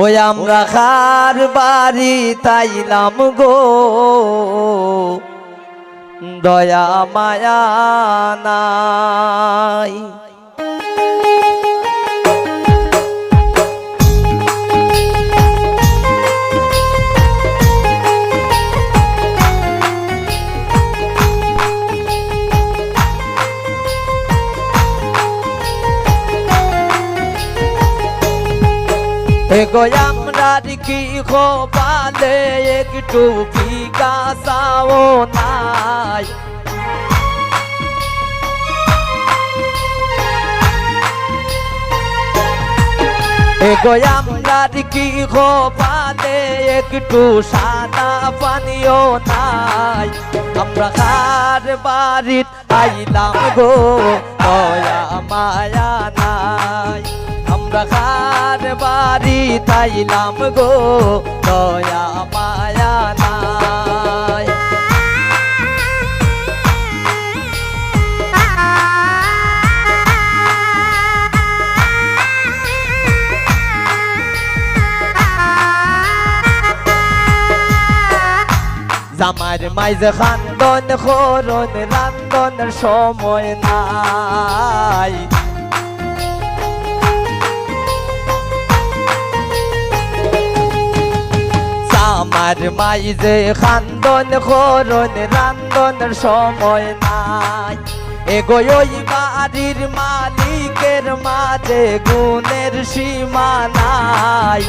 ওই আমরা খার বাড়ি তাইলাম গো। দয়া মায়া নাই এগো আমরার কি খোপালে একটু বিকাশাও নাই। এগো আমরার কি খোপালে একটু সাদা পানিও নাই। আমরা খার বাড়িত আইলাম গো, দয়া, মায়া নাই। আমরা খার বাড়ি তাইলাম গো দয়া মায়া নাই। জামার মাইজ খান্দন খরন রান্দনের সময় নাই। আমার মাইজে খান্দন খরন রান্দনের সময় নাই। এগোয় ওই বাড়ির মালিকের মাঝে গুণের সীমা নাই।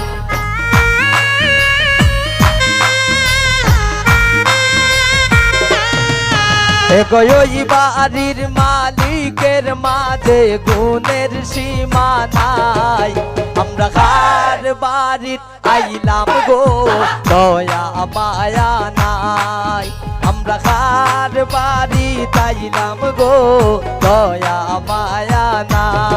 এগোয় ওই বাড়ির মালিকের মাঝে গুণের সীমা নাই। বাড়ির আইলাম গো। দয়া মায়া নাই। আমরা কার বাড়ি তাইলাম গো? দয়া মায়া নাই।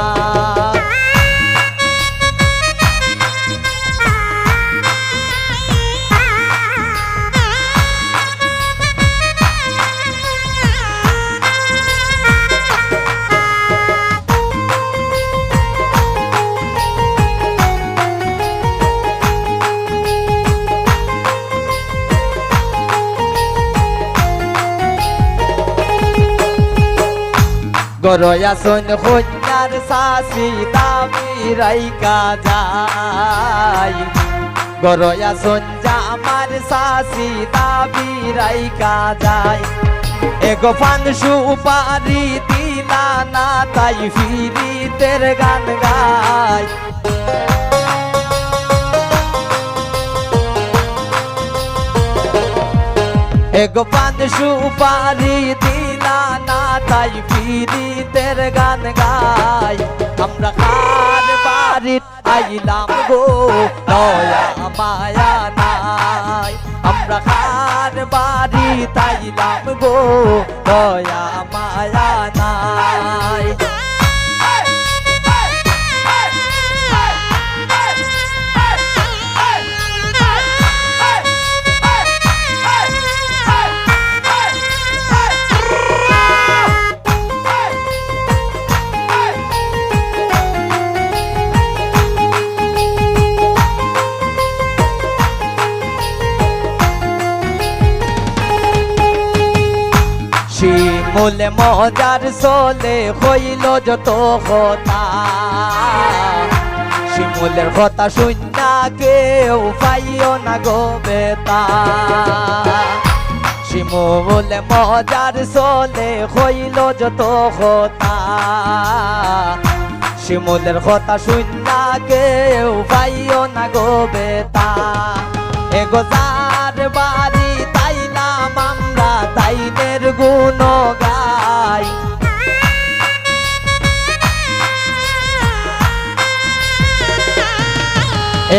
গরয়া সন কন্যার শাসি দামি রাইকা যায়। গরয়া সন জামার শাসি দাবি রাইকা যায়। এগো পান সুপারি দিলা না তাই ফিরিতের গান গায়। এগো পান সুপারি দিলা না তাই ফিরিতের গান গাই আমরা কার বাড়ির আইলাম গো দয়া মায়া নাই আমরা কার বাড়ি তাইলাম গো দয়া মায়া শিমুলে মজার চলে হইল যত কথা। শিমুলের কথা শুননা কেউ পাইও না গো বেতা। শিমুলে মজার চলে হইল যত কথা। শিমুলের কথা শুননা কেউ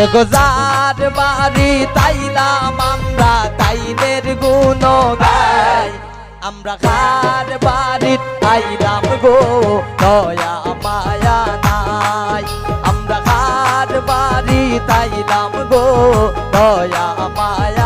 এগো যার বাড়ি তাইলাম, আমরা তাইনের গুণ গাই আমরা খার বাড়ি তাইলাম গো, দয়া, মায়া নাই। আমরা খার বাড়ি তাইলাম গো, দয়া, মায়া